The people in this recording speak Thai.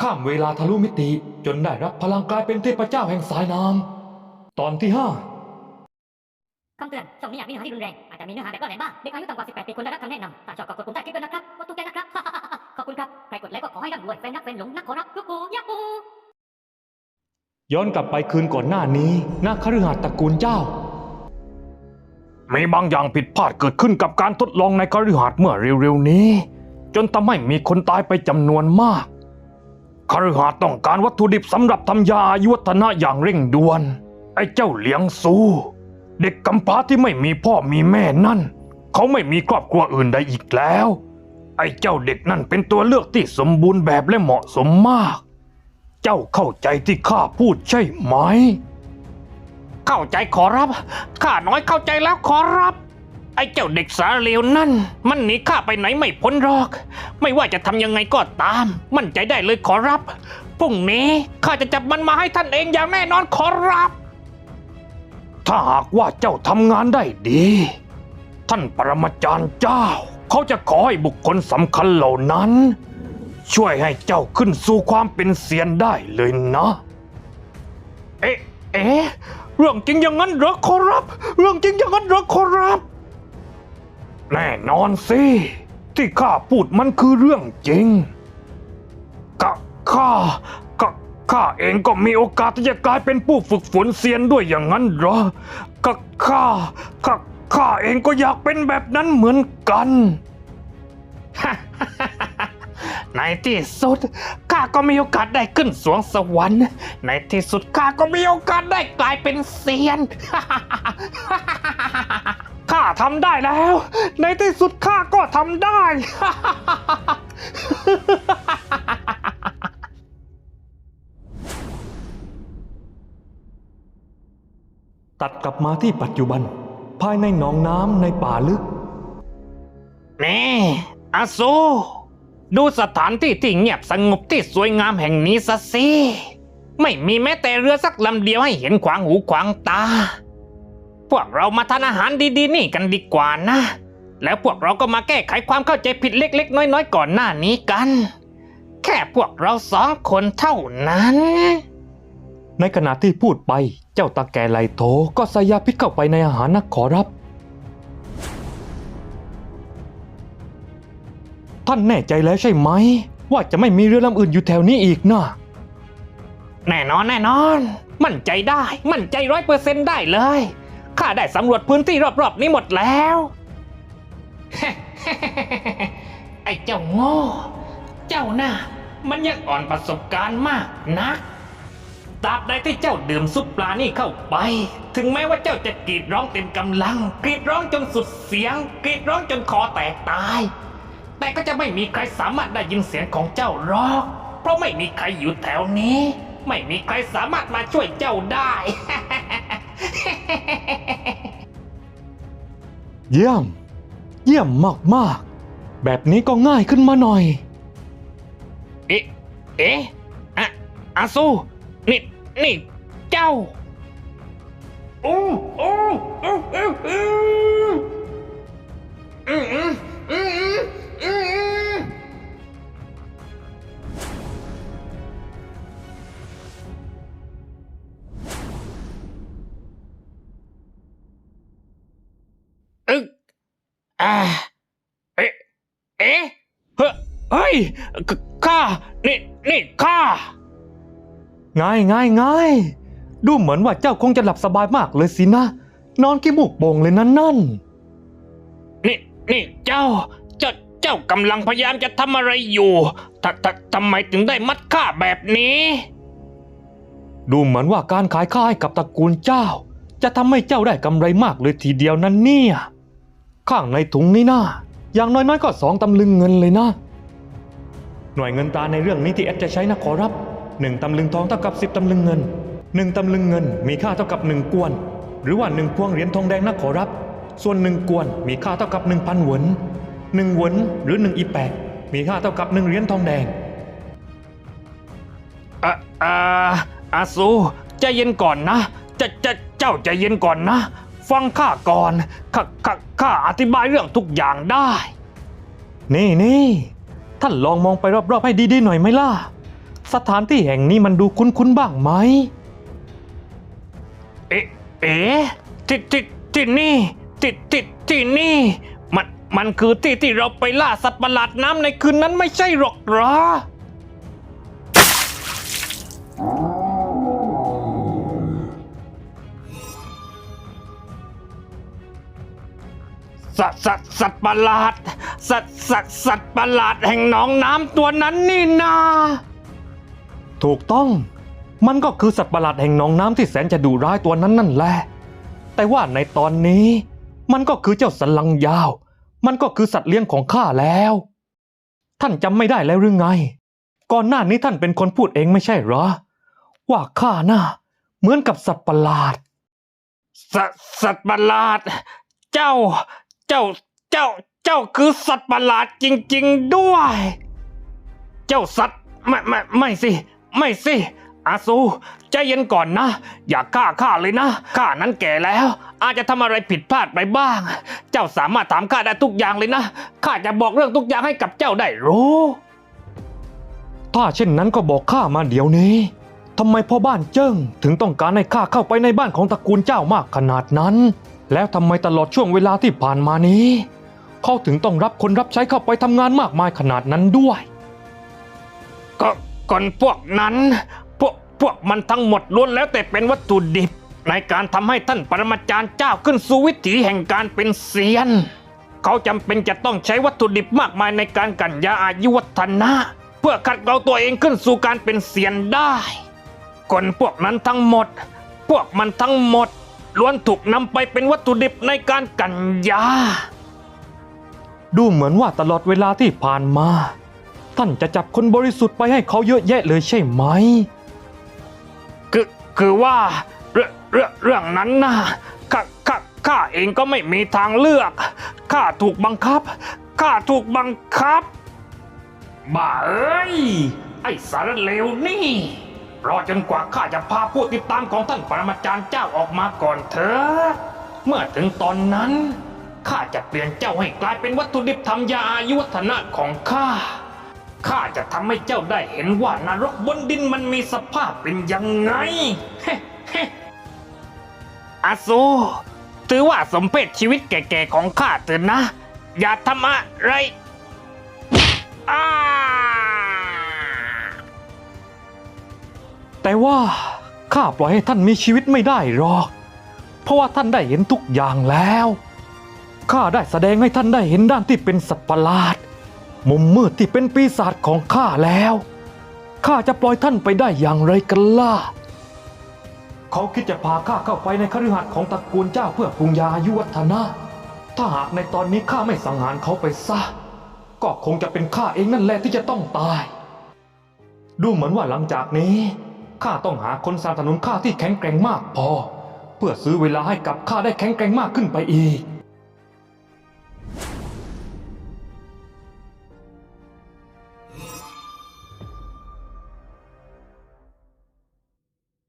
ข้ามเวลาทะลุมิติจนได้รับพลังกลายเป็นเทพเจ้าแห่งสายน้ำตอนที่ห้าคำเตือนช่องนี้อาจมีเนื้อหาที่รุนแรง อาจจะมีเนื้อหาแบบล่อแหลมบ้าง เด็กอายุต่ำกว่า 18 ปีควรได้รับคำแนะนำถ้าชอบก็กดปุ่มใต้คลิปด้วยนะครับกดถูกใจนะครับ ขอบคุณครับ ใครกดไลค์ก็ขอให้ร่ำรวยแฟนนักแฟนหลงนักขอรับลูกกูยักกูย้อนกลับไปคืนก่อนหน้านี้ณคฤหาสน์ตระกูลเจ้า มีบางอย่างผิดพลาดเกิดขึ้นกับการทดลองในคฤหาสน์เมื่อเร็วๆนี้ จนทำให้มีคนตายไปจำนวนมาก คฤหาสน์ต้องการวัตถุดิบสำหรับทำยาอายุวัฒนะอย่างเร่งด่วน ไอ้เจ้าเหลียงซู เด็กกำพร้าที่ไม่มีพ่อมีแม่นั่น เขาไม่มีครอบครัวอื่นใดอีกแล้ว ไอ้เจ้าเด็กนั่นเป็นตัวเลือกที่สมบูรณ์แบบและเหมาะสมมาก เจ้าเข้าใจที่ข้าพูดใช่ไหม เข้าใจขอรับ ข้าน้อยเข้าใจแล้วขอรับ ไอ้เจ้าเด็กสาเลวนั่น มันหนีข้าไปไหนไม่พ้นหรอก ไม่ว่าจะทำยังไงก็ตาม มั่นใจได้เลยขอรับพรุ่งนี้ข้าจะจับมันมาให้ท่านเองอย่างแน่นอนขอรับ ถ้าหากว่าเจ้าทำงานได้ดี ท่านปรมาจารย์เจ้า เขาจะขอให้บุคคลสำคัญเหล่านั้น ช่วยให้เจ้าขึ้นสู่ความเป็นเซียนได้เลยนะ เอ๊ะเอ๊ะเรื่องจริงอย่างนั้นเหรอขอรับ เรื่องจริงอย่างนั้นเหรอขอรับ แน่นอนสิ ที่ข้าพูดมันคือเรื่องจริงกะข้ากะข้าเองก็มีโอกาสที่จะกลายเป็นผู้ฝึกฝนเซียนด้วยอย่างนั้นเหรอกะข้ากะข้าเองก็อยากเป็นแบบนั้นเหมือนกันในที่สุดข้าก็มีโอกาสได้ขึ้นสวงสวรรค์ ในที่สุดข้าก็มีโอกาสได้กลายเป็นเซียน ทำได้แล้ว ในที่สุดข้าก็ทำได้ ตัดกลับมาที่ปัจจุบัน ภายในหนองน้ำในป่าลึก นี่อาซูดูสถานที่ที่เงียบสงบที่สวยงามแห่งนี้ซะสิ ไม่มีแม้แต่เรือสักลำเดียวให้เห็นขวางหูขวางตา พวกเรามาทานอาหารดีๆ นี่กันดีกว่านะ แล้วพวกเราก็มาแก้ไขความเข้าใจผิดเล็ก ๆ น้อยๆ ก่อนหน้านี้กัน แค่พวกเราสองคนเท่านั้น ในขณะที่พูดไปเจ้าตาแก่ไหลโถก็ใส่ยาพิษเข้าไปในอาหารนักขอรับ ท่านแน่ใจแล้วใช่ไหม ว่าจะไม่มีเรือลำอื่นอยู่แถวนี้อีกนะแน่นอนแน่นอน มั่นใจได้ มั่นใจร้อยเปอร์เซนต์ได้เลย ข้าได้สำรวจพื้นที่รอบๆนี้หมดแล้ว ไอ้เจ้าโง่ เจ้าน่ะมันยังอ่อนประสบการณ์มากนะตราบใดที่เจ้าดื่มซุปปลานี่เข้าไป ถึงแม้ว่าเจ้าจะกรีดร้องเต็มกำลัง กรีดร้องจนสุดเสียง กรีดร้องจนคอแตกตาย แต่ก็จะไม่มีใครสามารถได้ยินเสียงของเจ้าหรอกเพราะไม่มีใครอยู่แถวนี้ ไม่มีใครสามารถมาช่วยเจ้าได้ เยี่ยม เยี่ยมมากๆ แบบนี้ก็ง่ายขึ้นมาหน่อย เอ๊ะ เอ๊ะอะอาซูนี่ นี่ เจ้า โอ้ โอ้ โอ้ โอ้โอ้อืมอืมอืมอืมอืม อ่าเอ๊ะเอ๊ะเฮ้ยเฮ้ยขข้านี่นี่ข้าง่ายง่ายง่ายดูเหมือนว่าเจ้าคงจะหลับสบายมากเลยสินะ นอนขี้มูกโป่งเลยนั่นนั่นนี่นี่เจ้า เจ้าเจ้ากำลังพยายามจะทำอะไรอยู่ทททำไมถึงได้มัดข้าแบบนี้ ดูเหมือนว่าการขายข้าให้กับตระกูลเจ้า จะทำให้เจ้าได้กำไรมากเลยทีเดียวนั่นเนี่ย ข้างในถุงนี้นะอย่างน้อยๆก็สองตำลึงเงินเลยนะ หน่วยเงินตราในเรื่องนี้ที่แอดจะใช้นะขอรับหนึ่งตำลึงทองเท่ากับสิบตำลึงเงินหนึ่งตำลึงเงิน มีค่าเท่ากับหนึ่งกวน หรือว่าหนึ่งพวงเหรียญทองแดงนะขอรับ ส่วนหนึ่งกวนมีค่าเท่ากับหนึ่งพันหวนหนึ่งหวนหรือหนึ่งอีแปดมีค่าเท่ากับหนึ่งเหรียญทองแดงอะอ่าอาซูใจเย็นก่อนนะจะจะเจ้าใจเย็นก่อนนะ ฟังข้าก่อนข้าข้าข้าอธิบายเรื่องทุกอย่างได้ นี่นี่ท่านลองมองไปรอบๆให้ดีๆหน่อยไหมล่ะ สถานที่แห่งนี้มันดูคุ้นๆบ้างไหม เอ๊ะเอ๊ะที่ที่ที่นี่ที่ที่ที่นี่ มันมันคือที่ที่เราไปล่าสัตว์ประหลาดน้ำในคืนนั้นไม่ใช่หรอกเหรอ สัตว์สัตว์สัตว์ประหลาด สัตว์สัตว์สัตว์ประหลาดแห่งหนองน้ำตัวนั้นนี่นา ถูกต้อง มันก็คือสัตว์ประหลาดแห่งหนองน้ำที่แสนจะดุร้ายตัวนั้นนั่นแหละ แต่ว่าในตอนนี้ มันก็คือเจ้าสันลังยาว มันก็คือสัตว์เลี้ยงของข้าแล้ว ท่านจำไม่ได้แล้วหรือไง ก่อนหน้านี้ท่านเป็นคนพูดเองไม่ใช่เหรอ ว่าข้าน่ะเหมือนกับสัตว์ประหลาด สัตว์สัตว์ประหลาด เจ้า เจ้าเจ้าเจ้าคือสัตว์ประหลาดจริง ๆด้วย เจ้าสัตว์ไม่ไม่ไม่สิ ไม่สิ อาซูใจเย็นก่อนนะ อย่าฆ่าข้าเลยนะข้านั้นแก่แล้ว อาจจะทำอะไรผิดพลาดไปบ้าง เจ้าสามารถถามข้าได้ทุกอย่างเลยนะข้าจะบอกเรื่องทุกอย่างให้กับเจ้าได้รู้ ถ้าเช่นนั้นก็บอกข้ามาเดี๋ยวนี้ทำไมพ่อบ้านเจิ้งถึงต้องการให้ข้าเข้าไปในบ้านของตระกูลเจ้ามากขนาดนั้น แล้วทำไมตลอดช่วงเวลาที่ผ่านมานี้ เขาถึงต้องรับคนรับใช้เข้าไปทำงานมากมายขนาดนั้นด้วย ก็ก่อนพวกนั้น พวกพวกมันทั้งหมดล้วนแล้วแต่เป็นวัตถุดิบ ในการทำให้ท่านปรมาจารย์เจ้าขึ้นสู่วิถีแห่งการเป็นเซียน เขาจำเป็นจะต้องใช้วัตถุดิบมากมายในการกันยาอายุวัฒนะ เพื่อขัดเกลาตัวเองขึ้นสู่การเป็นเซียนได้คนพวกนั้นทั้งหมด พวกมันทั้งหมด ล้วนถูกนำไปเป็นวัตถุดิบในการกันยา ดูเหมือนว่าตลอดเวลาที่ผ่านมา ท่านจะจับคนบริสุทธิ์ไปให้เขาเยอะแยะเลยใช่ไหม คือคือว่าเรื่องเรื่องเรื่องนั้นนะข้าข้าข้าเองก็ไม่มีทางเลือก ข้าถูกบังคับ ข้าถูกบังคับ บ้าเอ้ย ไอ้สารเลวนี่ รอจนกว่าข้าจะพาผู้ติดตามของท่านปรมาจารย์เจ้าออกมาก่อนเถอะเมื่อถึงตอนนั้นข้าจะเปลี่ยนเจ้าให้กลายเป็นวัตถุดิบทำยาอายุวัฒนะของข้าข้าจะทำให้เจ้าได้เห็นว่านรกบนดินมันมีสภาพเป็นยังไงอาซูถือว่าสมเพศชีวิตแก่ๆของข้าเถอะนะ อย่าทำอะไรอ้า แต่ว่าข้าปล่อยให้ท่านมีชีวิตไม่ได้หรอก เพราะว่าท่านได้เห็นทุกอย่างแล้ว ข้าได้แสดงให้ท่านได้เห็นด้านที่เป็นสัตว์ประหลาด มุมมืดที่เป็นปีศาจของข้าแล้ว ข้าจะปล่อยท่านไปได้อย่างไรกันล่ะ เขาคิดจะพาข้าเข้าไปในคฤหาสน์ของตระกูลเจ้าเพื่อปรุงยาอายุวัฒนะ ถ้าหากในตอนนี้ข้าไม่สังหารเขาไปซะ ก็คงจะเป็นข้าเองนั่นแหละที่จะต้องตาย ดูเหมือนว่าหลังจากนี้ ข้าต้องหาคนสนับสนุนข้าที่แข็งแกร่งมากพอ เพื่อซื้อเวลาให้กับข้าได้แข็งแกร่งมากขึ้นไปอีก